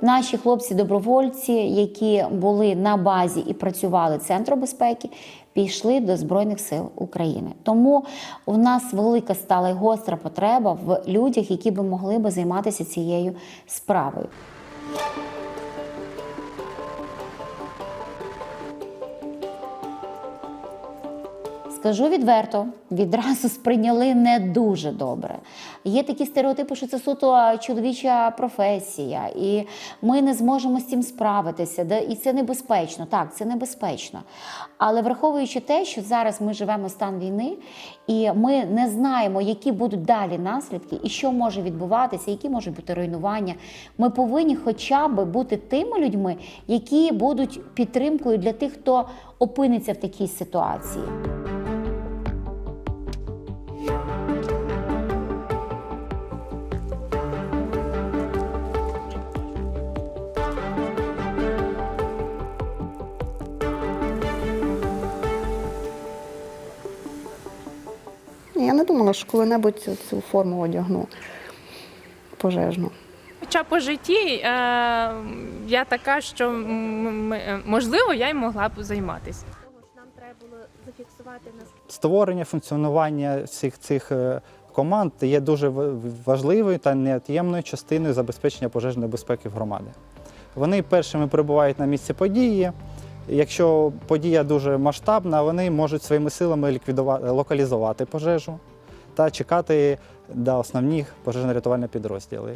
Наші хлопці-добровольці, які були на базі і працювали Центру безпеки, пішли до Збройних сил України. Тому у нас велика стала й гостра потреба в людях, які би могли би займатися цією справою. Скажу відверто, відразу сприйняли не дуже добре. Є такі стереотипи, що це суто чоловіча професія, і ми не зможемо з цим справитися. І це небезпечно. Так, це небезпечно. Але враховуючи те, що зараз ми живемо стан війни, і ми не знаємо, які будуть далі наслідки, і що може відбуватися, які можуть бути руйнування, ми повинні хоча б бути тими людьми, які будуть підтримкою для тих, хто опиниться в такій ситуації. Я не думала, що коли-небудь цю, цю форму одягну пожежну. Хоча по житті е, я така, що м- можливо я й могла б займатися. нам треба було зафіксувати нас Створення функціонування всіх цих е, команд є дуже важливою та неот'ємною частиною забезпечення пожежної безпеки в громади. Вони першими прибувають на місце події. Якщо подія дуже масштабна, вони можуть своїми силами ліквідувати, локалізувати пожежу та чекати до основних пожежно-рятувальних підрозділів.